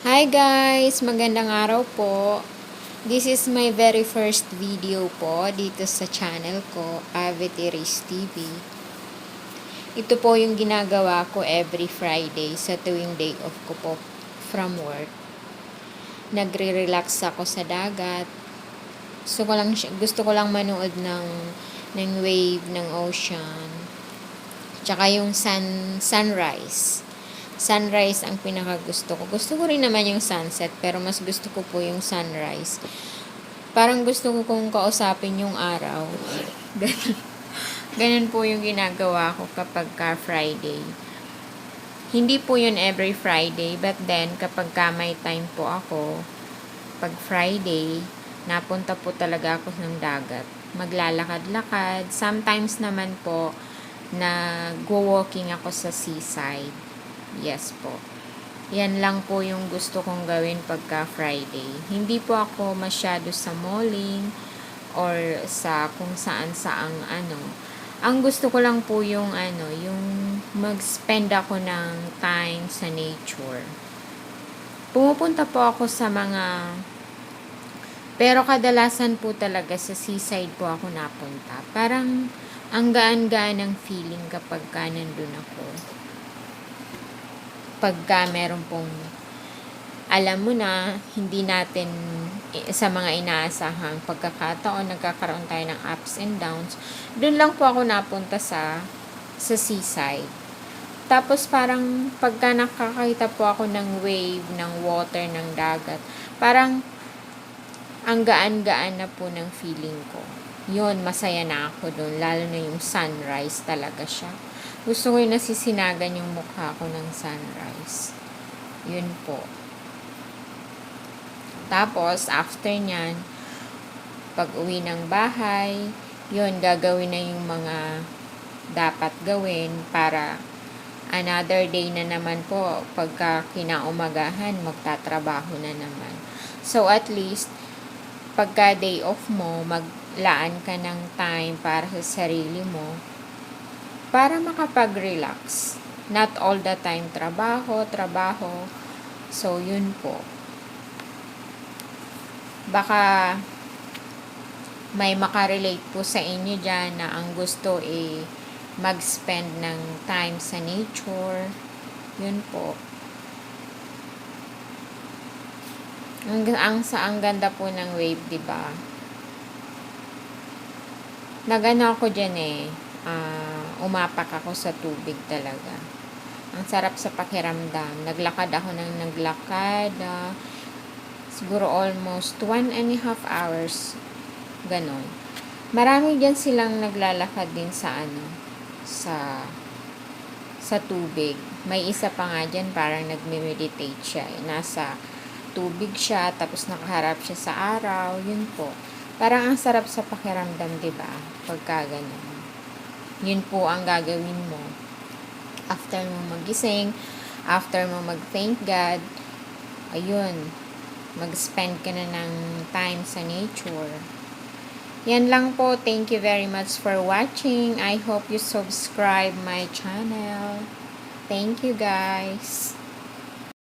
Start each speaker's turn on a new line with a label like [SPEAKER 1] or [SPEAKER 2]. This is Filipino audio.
[SPEAKER 1] Hi guys! Magandang araw po. This is my very first video po dito sa channel ko, Avetiris TV. Ito po yung ginagawa ko every Friday sa tuwing day off ko po from work. Nagre-relax ako sa dagat. Gusto ko lang, gusto ko lang manood ng, ng wave, ng ocean. Tsaka yung sun, sunrise sunrise ang pinaka gusto ko. Gusto ko rin naman yung sunset, pero mas gusto ko po yung sunrise. Parang gusto ko kung kausapin yung araw. Ganun. Po yung ginagawa ko kapag ka Friday. Hindi po yun every Friday, but then kapag ka may time po ako, pag Friday, napunta po talaga ako ng dagat. Maglalakad-lakad. Sometimes naman po, nag-walking ako sa seaside. Yes po. Yan lang po yung gusto kong gawin pagka Friday. Hindi po ako masyado sa malling or sa kung saan saang ano. Ang gusto ko lang po yung ano, yung mag-spend ako ng time sa nature. Pumupunta po ako sa mga pero kadalasan po talaga sa seaside po ako napunta. Parang ang gaan-gaan ng feeling kapag ka nandun ako pagka meron pong alam mo na hindi natin sa mga inaasahang pagkakataon nagkakaroon tayo ng ups and downs doon lang po ako napunta sa sa seaside. Tapos parang pagka nakakita po ako ng wave ng water ng dagat parang ang gaan-gaan na po ng feeling ko. Yun masaya na ako doon lalo na yung sunrise talaga siya gusto ko yung nasisinagan yung mukha ko ng sunrise. Yun po. Tapos, after nyan, pag uwi ng bahay, yun, gagawin na yung mga dapat gawin para another day na naman po, pagka kinaumagahan, magtatrabaho na naman. So, at least, pagka day off mo, maglaan ka ng time para sa sarili mo, para makapag-relax. Not all the time trabaho, trabaho. So, yun po. Baka may makarelate po sa inyo dyan na ang gusto eh mag-spend ng time sa nature. Yun po. Ang, ang sa ang ganda po ng wave, 'di ba? Nagano ako diyan eh. Ah, umapak ako sa tubig talaga. Ang sarap sa pakiramdam. Naglakad ako ng naglakad. Uh, siguro almost one and a half hours. Ganon. Marami dyan silang naglalakad din sa ano, sa sa tubig. May isa pa nga dyan parang nagme-meditate siya. Eh. Nasa tubig siya, tapos nakaharap siya sa araw. Yun po. Parang ang sarap sa pakiramdam, di ba? Pagka ganun yun po ang gagawin mo. After mo magising, after mo mag-thank God, ayun, mag-spend ka na ng time sa nature. Yan lang po. Thank you very much for watching. I hope you subscribe my channel. Thank you guys.